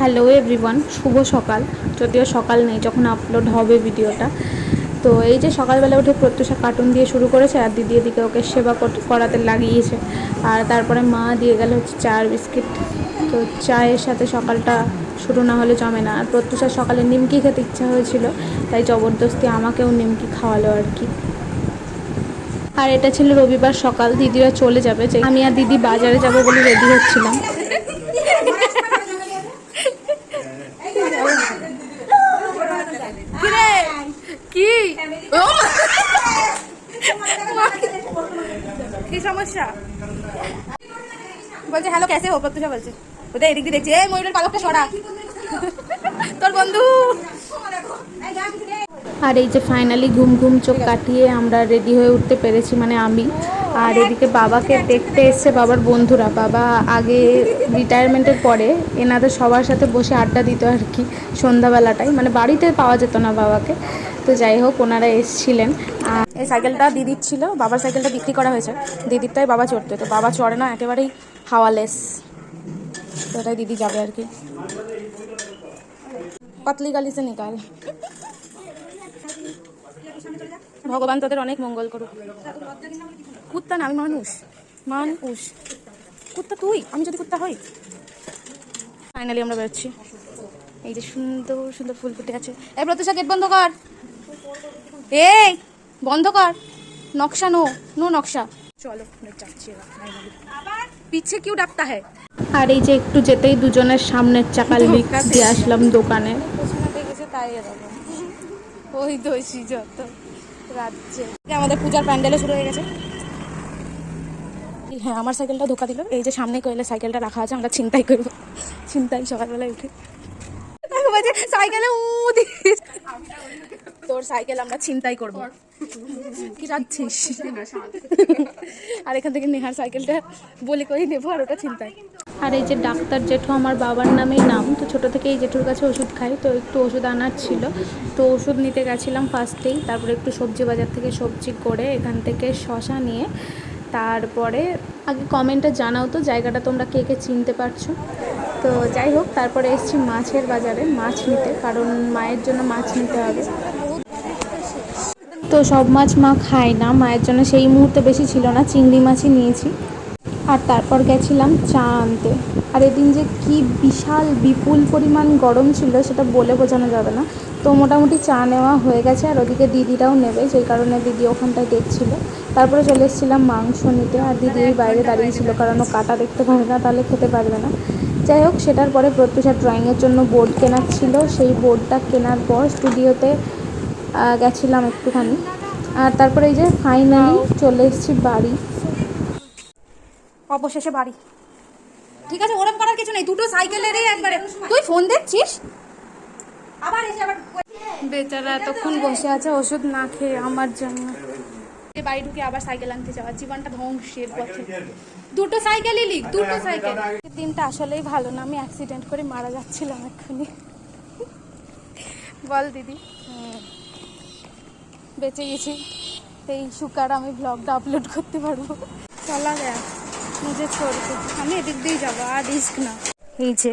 Hello everyone শুভ সকাল। যদিও সকাল নেই, যখন আপলোড হবে ভিডিওটা। তো এই যে সকালবেলা উঠে প্রত্যুষা কার্টুন দিয়ে শুরু করেছে, আর দিদি এদিকে ওকে সেবা কর- করাতে লাগিয়েছে। আর তারপরে মা দিয়ে গেল হচ্ছে চার বিস্কিট। তো চায়ের সাথে সকালটা শুরু না হলে জমে না। আর প্রত্যুষার সকালে নিমকি খেতে ইচ্ছা হয়েছিল, তাই জবরদস্তি আমাকেও নিমকি খাওয়ালো আর কি। আর এটা ছিল রবিবার সকাল, দিদিরা চলে যাবে। যে আমি আর দিদি বাজারে যাব বলে রেডি হচ্ছিলাম। কি? কি সমস্যা? বলছে হ্যালো ক্যাসে হো প্রত্যুষা বলছে। ওদের এদিক দিয়ে দেখছে এই ময়ূরের পালকটা সরা। তোর বন্ধু! আর এই যে ফাইনালি ঘুম ঘুম চোখ কাটিয়ে আমরা রেডি হয়ে উঠতে পেরেছি মানে আমি। আর এদিকে বাবাকে দেখতে এসছে বাবার বন্ধুরা। বাবা আগে রিটায়ারমেন্টের পরে এনাদের সবার সাথে বসে আড্ডা দিত আর কি সন্ধ্যাবেলাটাই। মানে বাড়িতে পাওয়া যেত না বাবাকে। তো যাই হোক, ওনারা এসছিলেন। এই সাইকেলটা দিদির ছিল, বাবার সাইকেলটা বিক্রি করা হয়েছে। দিদিরটাই বাবা চড়তে, তো বাবা চড়ে না, একেবারেই হাওয়ালেস। তো এটাই দিদি যাবে আর কি। পাতলি গালি সে নিকাল। ভগবান তাদের অনেক মঙ্গল করুক। কুত্তা না, আমি মানুষ। মানুষ। কুত্তা তুই, আমি যদি কুত্তা হই। ফাইনালি আমরা বেরোচ্ছি। এই যে সুন্দর সুন্দর ফুল ফুটে আছে এই প্রত্যুষা গেট বন্ধ কর। এই বন্ধ কর। নকশা নো নো নকশা। চলো। পিছে কিউ ডাকতা হ্যায় আর এই যে একটু যেতেই দুজনের সামনের চাকা লিক দিয়ে আসলাম দোকানে। তাই ওই দোষী যত রাজ্যে। আমাদের পূজার প্যান্ডেলও শুরু হয়ে গেছে। হ্যাঁ আমার সাইকেলটা ধোকা দিল। এই যে সামনে কইলে সাইকেলটা রাখা আছে আমরা ছিনতাই করব। ছিনতাই সকালবেলায় উঠে। বলছে সাইকেলে উ দিস। তোর সাইকেল আমরা ছিনতাই করব। কি রাখছিস? আর এখান থেকে নেহার সাইকেলটা বলে করেই নেব আর ওটা ছিনতাই। আর এই যে ডাক্তার জেঠু আমার বাবার নামেই নাম তো ছোট থেকে এই জেঠুর কাছে ওষুধ খাই তো একটু ওষুধ আনার ছিল। তো ওষুধ নিতে গেছিলাম ফার্স্টেই তারপরে একটু সবজি বাজার থেকে সবজি করে এখান থেকে শশা নিয়ে তারপরে আগে কমেন্টে জানাও তো জায়গাটা তোমরা কে কে চিনতে পারছ। তো যাই হোক, তারপরে এসেছি মাছের বাজারে, মাছ নিতে, কারণ মায়ের জন্য মাছ নিতে হবে। তো সব মাছ মা খায় না, মায়ের জন্য সেই মুহূর্তে বেশি ছিল না, চিংড়ি মাছই নিয়েছি। আর তারপর গেছিলাম চা আনতে। আর এদিন যে কি বিশাল, বিপুল পরিমাণ গরম ছিল, সেটা বলে বোঝানো যাবে না। তো মোটামুটি চা নেওয়া হয়ে গেছে, আর ওদিকে দিদিরাও নেবে, সেই কারণে দিদি ওখানটায় দেখছিল। তারপরে চলে এসেছিলাম মাংস নিতে, আর দিদি বাইরে দাঁড়িয়েছিল কারণ ও কাটা দেখতে পাবে না, তাহলে খেতে পারবে না। যাই হোক সেটার পরে প্রত্যুষার ড্রয়িংয়ের জন্য বোর্ড কেনার ছিল। সেই বোর্ডটা কেনার পর স্টুডিওতে গেছিলাম একটুখানি। আর তারপরে এই যে ফাইনালি চলে এসেছি বাড়ি। অবশেষে বাড়ি। ঠিক আছে ওরম করার কিছু নেই। দুটো সাইকেলেরই একবারে। তুই ফোন দেখছিস? আবার এসে আবার বেচারা এতক্ষণ বসে আছে ওষুধ না খেয়ে আমার জন্য। এই বাড়ি ঢুকে আবার সাইকেল আনতে যাওয়া জীবনটা ধ্বংসের পথে। দুটো সাইকেলই লিখ দুটো সাইকেল। দিনটা আসলেই ভালো না আমি অ্যাক্সিডেন্ট করে মারা যাচ্ছিলাম এক্ষুনি। বল দিদি। বেঁচে গেছি। এই শুকার আমি ব্লগটা আপলোড করতে পারব। চলা গয়া মুঝে ছোড়কে আমি এদিক দিয়েই যাব আর রিস্ক না। এই যে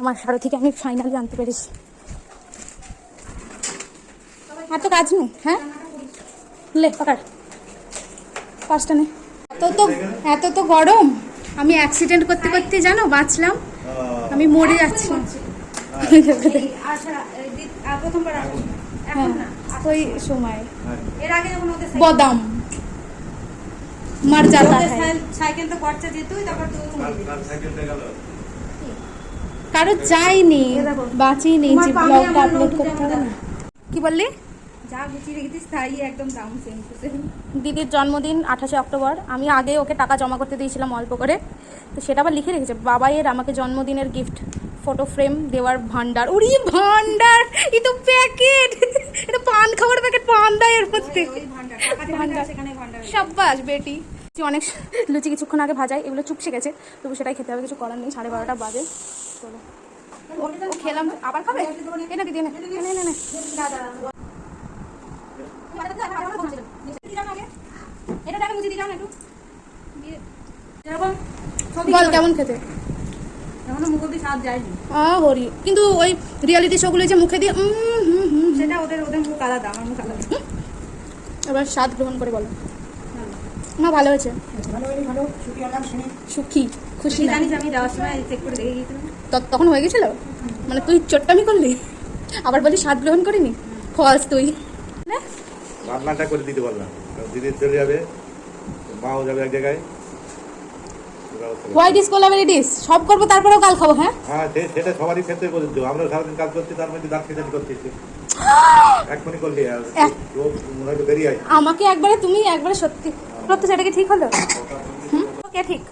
আমার সারথিকে আমি ফাইনাল জানতে পেরেছি। আর তো কাজ নেই হ্যাঁ? লে পাকার। পাঁচটা নে। এত তো এত তো গরম। আমি অ্যাক্সিডেন্ট করতে করতে জানো বাঁচলাম। আমি মরে যাচ্ছি। হ্যাঁ, ওই সময়। এর আগে বদাম। মার যাতা সাইকেল তো খরচা যেতই তারপর কারও যায়নি বাঁচিনি যে ব্লগটা আপলোড করতে হবে না। কি বললি? যা গুছিয়ে রেখেছিস তাই একদম দাম সেম দিদির জন্মদিন আঠাশে অক্টোবর। আমি আগে ওকে টাকা জমা করতে দিয়েছিলাম অল্প করে। তো সেটা আবার লিখে রেখেছে বাবাইয়ের আমাকে জন্মদিনের গিফট ফটো ফ্রেম দেওয়ার ভান্ডার উড়ি ভান্ডার এই তো প্যাকেট এটা পান খাওয়ার প্যাকেট পান দেয় এর মধ্যে। ভান্ডার টাকা সেখানে ভান্ডার সাব্বাস বেটি। অনেক লুচি কিছুক্ষণ আগে ভাজাই এগুলো চুপসে গেছে। তবু সেটাই খেতে হবে কিছু করার নেই সাড়ে বারোটা বাজে। চলো। খেলাম আবার খাবে? এনে দিদি না বল কেমন খেতে? হরি। কিন্তু ওই রিয়ালিটি শোগুলো যে মুখে দিয়ে উম, হুম, হুম, সেটা ওদের ওদের মুখ আলাদা আমার মুখ আলাদা। এবার স্বাদ গ্রহণ করে বলো। না ভালো হয়েছে? সুখী খুশি জানিস আমি যাওয়ার সময় চেক করে দেখে গিয়েছিলাম। তখন হয়ে গেছিল? মানে তুই চোট্টামি করলি? আবার বলি স্বাদ গ্রহণ করিনি? ফলস তুই? রান্নাটা করে দিতে পারলাম। দিদি চলে যাবে মাও যাবে এক জায়গায়। হোয়াইট কোলাবেরি ডিস সব করব তারপরেও কাল খাব হ্যাঁ? হ্যাঁ সেটা সবারই ক্ষেত্রে আমরা সারাদিন কাজ করছি তার মধ্যে দাঁত খেতে করতেছি করলি আর আমাকে একবারে তুমি একবারে সত্যি প্রত্যেক সেটা কি ঠিক হলো? ঠিক।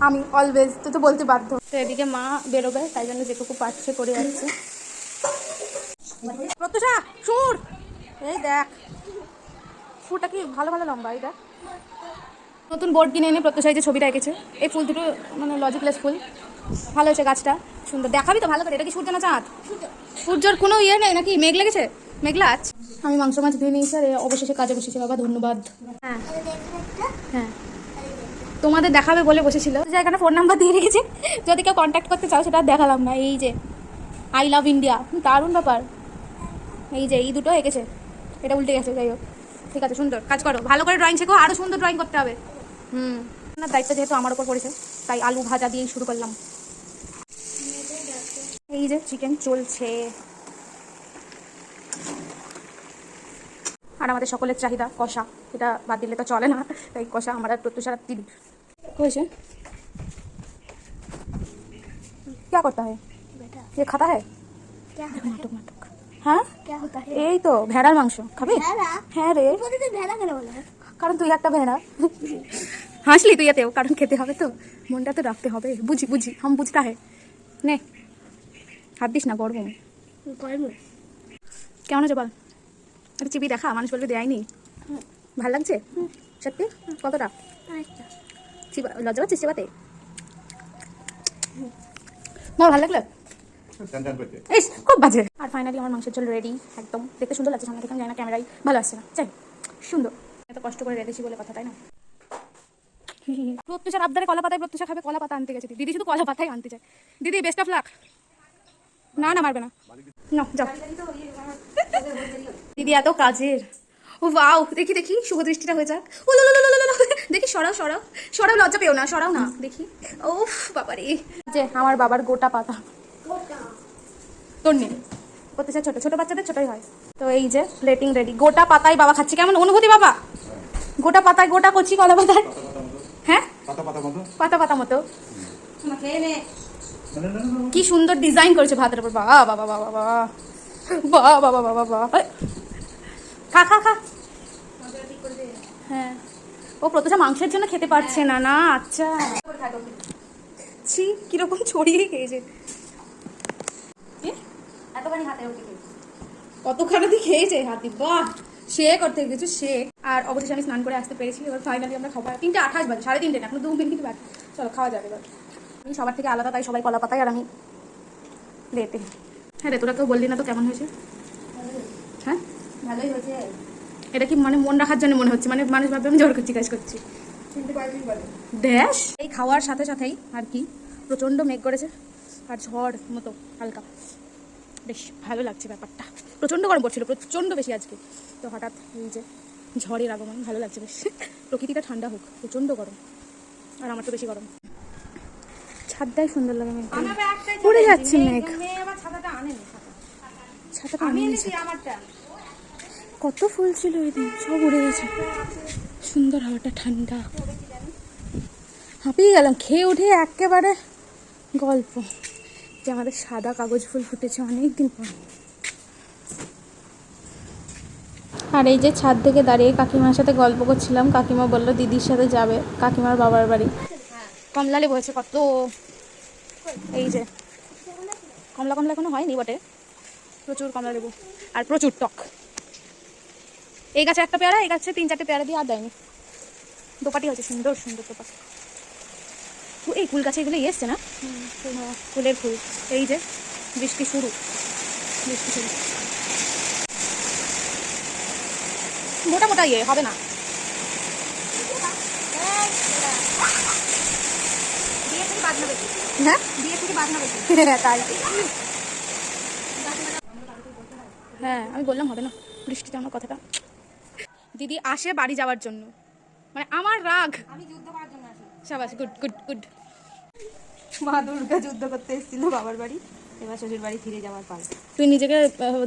আমি অলওয়েজ তুই তো বলতে বাধ্য। তো এদিকে মা বেরোবে তাই জন্য যেটুকু পাচ্ছে করে যাচ্ছে। প্রত্যুষা সুর। এই দেখ। ফুলটা কি ভালো ভালো লম্বা এটা? নতুন বোর্ড কিনে এনে প্রত্যুষা এই যে ছবিটা এঁকেছে। এই ফুল দুটো মানে লজিকলেস ফুল। ভালো হয়েছে গাছটা। সুন্দর। দেখাবি তো ভালো করে। এটা কি সূর্য না চাঁদ? সূর্যর কোনো ইয়ে নেই নাকি? মেঘ লেগেছে? মেঘলা আছে আমি মাংস মাছ ধুয়ে নিয়েছি আর অবশেষে কাজে বসেছি বাবা ধন্যবাদ। হ্যাঁ। হ্যাঁ। তোমাদের দেখাবে বলে বসেছিল। যে এখানে ফোন নাম্বার দিয়ে রেখেছি। যদি কেউ কন্ট্যাক্ট করতে চাও সেটা দেখালাম না। এই যে আই লাভ ইন্ডিয়া দারুণ ব্যাপার। এই যে এই দুটো এঁকেছে। এটা উল্টে গেছে যাই হোক। ঠিক আছে সুন্দর কাজ করো ভালো করে ড্রয়িং শেখো আরও সুন্দর ড্রয়িং করতে হবে হুম না দায়িত্ব যেহেতু আমার উপর পড়েছে তাই আলু ভাজা দিয়েই শুরু করলাম এই যে চিকেন চলছে আর আমাদের সকলের চাহিদা কষা এটা বাদ দিলে তো চলে না তাই কষা আমার আর প্রত্যুষার দিদি হয়েছে क्या करता है ये खाता है क्या নাটক নাটক হ্যাঁ? এই তো ভেড়ার মাংস খাবি? হ্যাঁ রে। কারণ তুই একটা ভেড়া। হাসলি তুই এতেও কারণ খেতে হবে তো। মনটা তো রাখতে হবে। বুঝি বুঝি হাম বুঝটা হে। নে হাত দিস না গরম। কেমন আছে বল? আরে চিবি দেখা মানুষ বলবে দেয়নি ভালো লাগছে? সত্যি? কতটা? লজ্জা পাচ্ছিস সেবাতে আমার ভালো লাগল? ইস, খুব বাজে। আর ফাইনালি আমার মাংসের ঝোল রেডি একদম। দেখতে সুন্দর লাগছে সামনে থেকে জানি না ক্যামেরায় ভালো আসছে না। চাই সুন্দর। এত কষ্ট করে রেখেছি বলে কথা, তাই না? প্রত্যুষার আবদারে কলা পাতায় প্রত্যুষা খাবে, কলা পাতা আনতে গেছে। দিদি শুধু কলা পাতাই আনতে চায়। দিদি বেস্ট অফ লাক না না, মারবে না। না দিদি, এত কাজের। ও বাও দেখি দেখি, শুভ দৃষ্টিটা হয়ে যাক। ও। দেখি, সরাও সরাও। সরাও, লজ্জা পেও না, সরাও না। দেখি। ওফ বাবারে। যে, আমার বাবার গোটা পাতা। তোর নেই করতে চাই ছোট ছোট বাচ্চাদের ছোটই হয়। তো এই যে প্লেটিং রেডি গোটা পাতায় বাবা খাচ্ছে। কেমন অনুভূতি বাবা? গোটা পাতায় গোটা কচি কলা পাতায়? হ্যাঁ? পাতা পাতা মতো? কি সুন্দর ডিজাইন করেছে ভাতের উপর। বাবা বাবা বাবা বাবা বাবা বাবা বাবা বাবা খা খা খা। হ্যাঁ। ও প্রতিটা মাংসের জন্য খেতে পারছে না না আচ্ছা। ছি কীরকম ছড়িয়ে খেয়েছে? এতখানি হাতে রুটি খেয়েছি। কতখানি খেয়েছে হাতি? বাহ! শেক করতে কিছু শেক আর অবশেষে আমি স্নান করে আসতে পেরেছি এবার ফাইনালি আমরা খাব। তিনটে আঠাশ বাজে সাড়ে তিনটে এখন দু মিনিট বাকি। চলো খাওয়া যাবে এবার। আমি সবার থেকে আলাদা তাই সবাই কলা পাতায় আর আমি লেতে হ্যাঁ রে তোরা কেউ বললি না তো কেমন হয়েছে? হ্যাঁ? ভালোই হয়েছে। এটা কি মানে মন রাখার জন্য মনে হচ্ছে? মানে মানুষ ভাববে আমি জোর করছি কাজ করছি। ড্যাশ এই খাওয়ার সাথে সাথেই আর কি প্রচণ্ড মেঘ করেছে। আর ঝড় মতো হালকা। বেশ ভালো লাগছে ব্যাপারটা। প্রচণ্ড গরম পড়ছিল প্রচণ্ড বেশি আজকে। তো হঠাৎ এই যে ঝড়ের আগমন ভালো লাগছে বেশ। প্রকৃতিটা ঠান্ডা হোক প্রচণ্ড গরম। আর আমার তো বেশি গরম। ছাদটাই সুন্দর লাগে মেঘ উড়ে যাচ্ছে মেঘ। ছাতাটা আমি কত ফুল ছিল ওই দিন সব উড়ে গেছে। সুন্দর হাওয়াটা ঠান্ডা। হাঁপিয়ে গেলাম খেয়ে উঠে একেবারে গল্প। যে আমাদের সাদা কাগজ ফুল ফুটেছে অনেক দিন পর। আর এই যে ছাদ থেকে দাঁড়িয়ে কাকিমার সাথে গল্প করছিলাম কাকিমা বলল দিদির সাথে যাবে কাকিমার বাবার বাড়ি। কমলা লেবু হয়েছে কত। এই যে কমলা কমলা এখনও হয়নি বটে। প্রচুর কমলা লেবু আর প্রচুর টক। এই গাছে একটা পেয়ারা এই গাছে তিন চারটে পেয়ারা দিয়ে আর দেয়নি। দোপাটি হয়েছে সুন্দর সুন্দর দোপাটি। এই ফুল গাছে এগুলো এসছে না? হ্যাঁ, ফুলের ফুল। এই যে বৃষ্টি শুরু। বৃষ্টি শুরু। মোটা মোটা ইয়ে হবে না। হ্যাঁ? তাই। হ্যাঁ আমি বললাম হবে না। বৃষ্টিতে আমার কথাটা। দিদি আসে বাড়ি যাওয়ার জন্য। মানে আমার রাগ। আমি যুদ্ধ সাবাস গুড গুড গুড মা দুর্গা যুদ্ধ করতে এসেছিল বাবার বাড়ি। এবার শ্বশুর বাড়ি ফিরে যাওয়ার পাল। তুই নিজেকে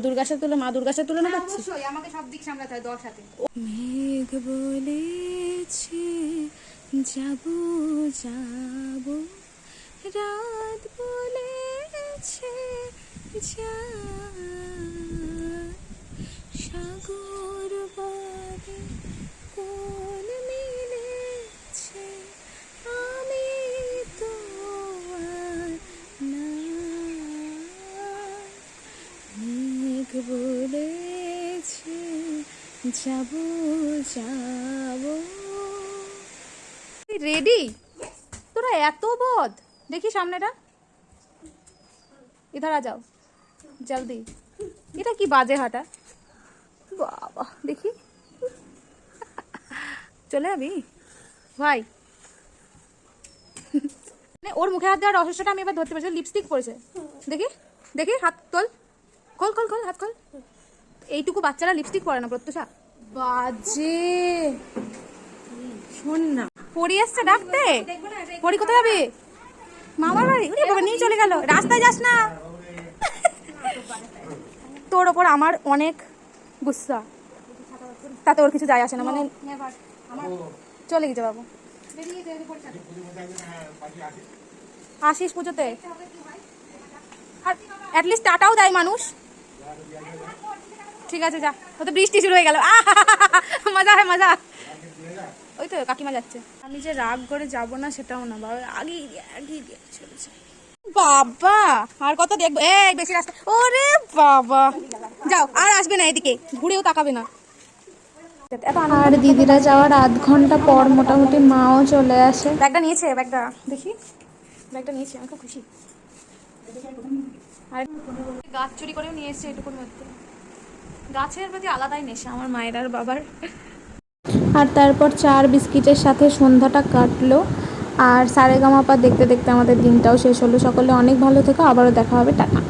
দুর্গার সাথে তুলে মা দুর্গার সাথে তুলনা করছিস? অবশ্যই আমাকে সব দিক সামলাতে হয় দশ হাতে মেঘ বলেছে যাব যাব। রাত বলেছে যা সাগর বাদে কোন মিলেছে আমি তো আর না মেঘ বলেছে যাব যাব। রেডি তোরা এত বদ। দেখি সামনেটা। ইধার আ যাও। জলদি। এটা কি বাজে হাঁটা? বাবা, দেখি। চলে যাবি? ভাই। মানে ওর মুখে হাত দেওয়ার রহস্যটা আমি এবার ধরতে পারছি। লিপস্টিক পরেছে। দেখি। দেখি, হাত তোল। খোল খোল খোল, হাত খোল। এইটুকু বাচ্চারা লিপস্টিক পরে না, প্রত্যুষা। বাজে। শোন না। পরি এসছে ডাকতে? পরি কোথায় যাবে? মামার বাড়ি? ওরে বাবা নিয়ে চলে গেল। রাস্তায় যাস না। তোর ওপর আমার অনেক গুসা। তাতে ওর কিছু যায় আসে না মানে চলে গেছে বাবু। আসিস পুজোতে? আর অ্যাটলিস্ট টাটাও দেয় মানুষ। ঠিক আছে যা। ও তো বৃষ্টি শুরু হয়ে গেল। মজা হয় মজা। ওই তো কাকিমা যাচ্ছে। আমি যে রাগ করে যাব না সেটাও না বাবা। আগে আগে চলেছে। বাবা আর কত দেখব? এই বেশি রাস্তা। ওরে বাবা। যাও আর আসবে না এদিকে। ঘুরেও তাকাবে না। আর দিদিরা যাওয়ার আধ ঘণ্টা পর মোটামুটি মাও চলে আসে। ব্যাগটা নিয়েছে ব্যাগটা। দেখি। ব্যাগটা নিয়েছে আমি খুব খুশি। আর গাছ চুরি করেও নিয়ে এসছে এটুকুর মধ্যে। গাছের প্রতি আলাদাই নেশা, আমার মায়ের আর বাবার। আর তারপর চার বিস্কিটের সাথে সন্ধ্যাটা কাটলো। আর সারেগামাপা দেখতে দেখতে আমাদের দিনটাও শেষ হলো। সকলে অনেক ভালো থেকো, আবারও দেখা হবে, টাটা।